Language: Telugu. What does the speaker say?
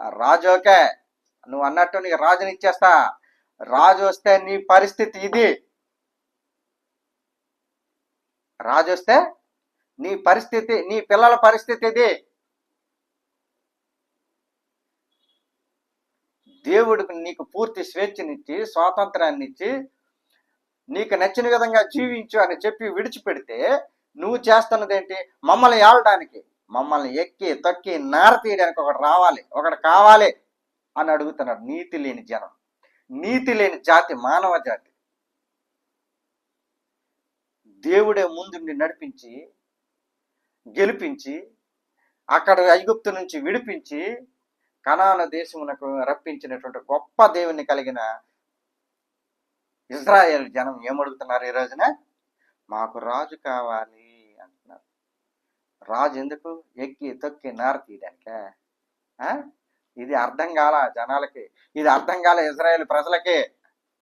రాజోకే రాజు ఓకే. నువ్వు అన్నట్టు నీకు రాజుని ఇచ్చేస్తా. రాజు వస్తే నీ పరిస్థితి ఇది. రాజు వస్తే నీ పరిస్థితి నీ పిల్లల పరిస్థితి ఇది. దేవుడికి నీకు పూర్తి స్వేచ్ఛనిచ్చి స్వాతంత్రాన్ని ఇచ్చి నీకు నచ్చిన విధంగా జీవించు అని చెప్పి విడిచిపెడితే నువ్వు చేస్తున్నది ఏంటి? మమ్మల్ని ఏలడానికి. మమ్మల్ని ఎక్కి తొక్కి నార తీయడానికి ఒకటి రావాలి ఒకటి కావాలి అని అడుగుతున్నాడు నీతి లేని జనం. నీతి లేని జాతి మానవ జాతి. దేవుడే ముందుండి నడిపించి గెలిపించి అక్కడ ఐగుప్తు నుంచి విడిపించి కనాన దేశమునకు రప్పించినటువంటి గొప్ప దేవుని కలిగిన ఇజ్రాయెల్ జనం ఏమడుగుతున్నారు ఈ రోజున? మాకు రాజు కావాలి. రాజు ఎందుకు? ఎక్కి తొక్కి నార తీయడానిక ఆ? ఇది అర్థం కాల జనాలకి? ఇది అర్థం కాల ఇజ్రాయేల్ ప్రజలకి?